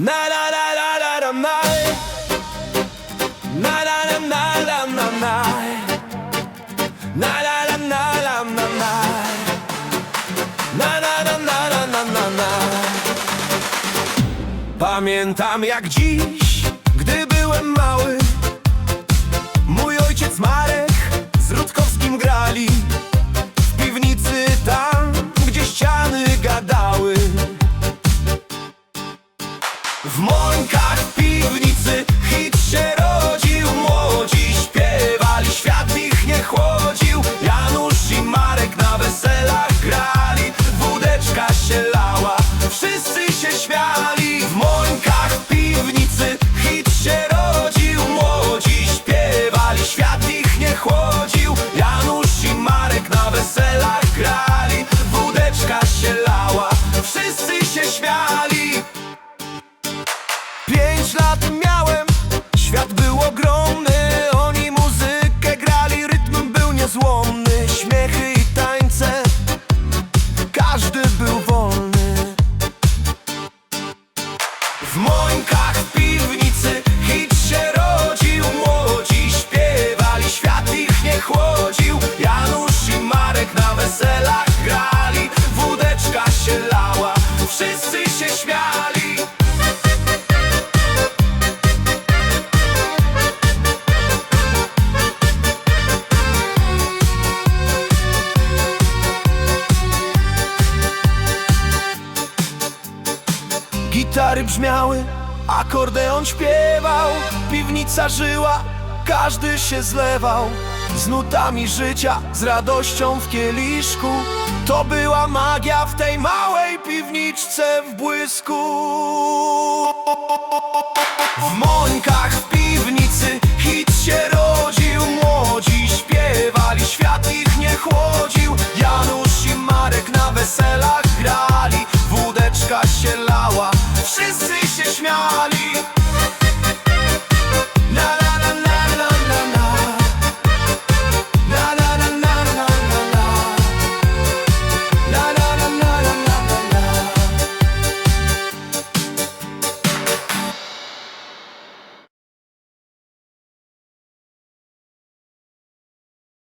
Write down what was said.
Na Pamiętam jak dziś, gdy byłem mały w mąkach w piwnicy hit się rodził. Młodzi śpiewali, świat ich nie chłodził. Janusz i Marek na weselach grali. Wódeczka się lała, wszyscy się śmiali W mońkach w piwnicy hit się rodził. Młodzi śpiewali, świat ich nie chłodził. Janusz i Marek na weselach grali. Wódeczka się lała, wszyscy się śmiali Gitary brzmiały, akordeon śpiewał Piwnica żyła, każdy się zlewał. Z nutami życia, z radością w kieliszku To była magia w tej małej piwniczce w błysku. W mońkach w piwnicy hit się rodził Młodzi śpiewali, świat ich nie chłodził. Janusz i Marek na weselach śmiali